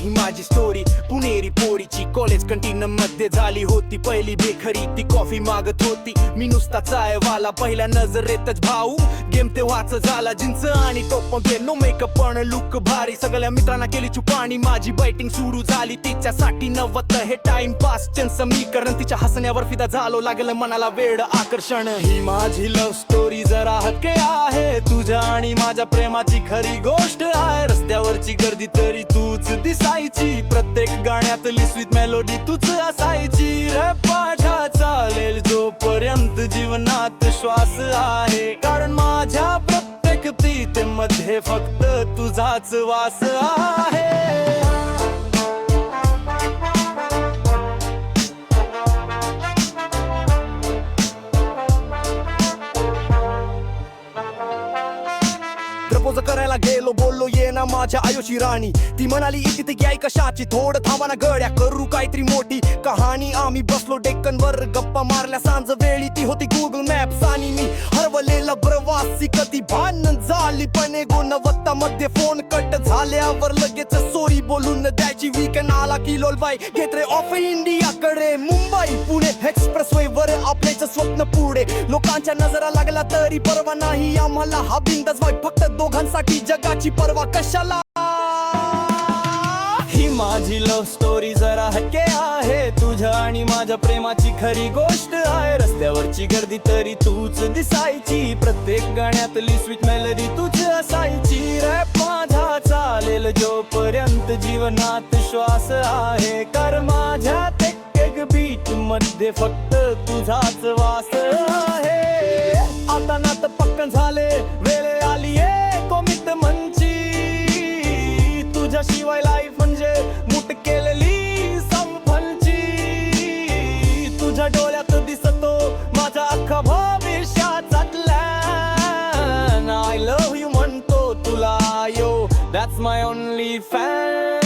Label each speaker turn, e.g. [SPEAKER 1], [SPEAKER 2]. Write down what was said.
[SPEAKER 1] ही माझी स्टोरी पुणेरी पोरीची कॉलेज कंटीन मध्ये झाली होती. पहिली बेखरी ती कॉफी मागत होती. मी नुसता चाय वाला पहिल्या नजरेतच भाऊ. गेम तेव्हाच झाला जिंच आणि टोप नो मेकअप पण लुक भारी. सगळ्या मित्रांना केली चुपाणी माझी बायटिंग सुरू झाली. तिच्यासाठी नव्वत हे टाइम पास समीकरण तिच्या हसण्यावर फिदा झालो. लागलं मनाला वेळ आकर्षण.
[SPEAKER 2] ही माझी लव्ह स्टोरी जरा हक्के आहे. तुझ्या आणि माझ्या प्रेमाची खरी गोष्ट आहे. गाण्याची गर्दी तरी तूच दिसायची. प्रत्येक गाण्यातली स्वीट मेलोडी तूच असायची. रे पाठा चालेल जोपर्यंत जीवनात श्वास आहे. कारण माझ्या प्रत्येक प्रीतेमध्ये फक्त तुझाच वास आहे.
[SPEAKER 1] प्रपोज करायला गेलो बोललो ये ना माझ्या आयोशी राणी. ती म्हणाली इथे ती आई कशाची? थोडं थांबा ना गड्या करू काहीतरी मोठी कहाणी. आम्ही बसलो डेक्कन वर गप्पा मारल्या सांज वेळी ती होती गुगल मॅप्स आणि मी हरवलेला प्रवासी कधी भान झाली गुणवत्ता मध्ये फोन कट झाल्यावर लगेच सोरी बोलून द्यायची वीकेंड आला की लोलबाई. घेत रे ऑफ इंडियाकडे. मुंबई पुणे एक्सप्रेस वे वर आपल्याच स्वप्न पुढे. लोकांच्या नजरा लागला तरी परवा नाही. आम्हाला हा बिंदास वाईट फक्त दोघांसाठी जगाची परवा. कशाला?
[SPEAKER 2] ही माझी लव्ह स्टोरी जरा हटके आहे. तुझ्या आणि माझ्या प्रेमाची खरी गोष्ट आहे. रस्त्यावरची गर्दी तरी तूच दिसायची. जोपर्यंत जीवनात श्वास आहे कर माझ्या एक बीच मध्ये फक्त तुझाच वास आहे. आता नात पक्कन झाले वेळे आली कोमित म्हणची तुझ्याशिवाय लाईफ म्हणजे मुट केलेली संपलची तुझ्या डोळ्यात दिसतो That's my only fan.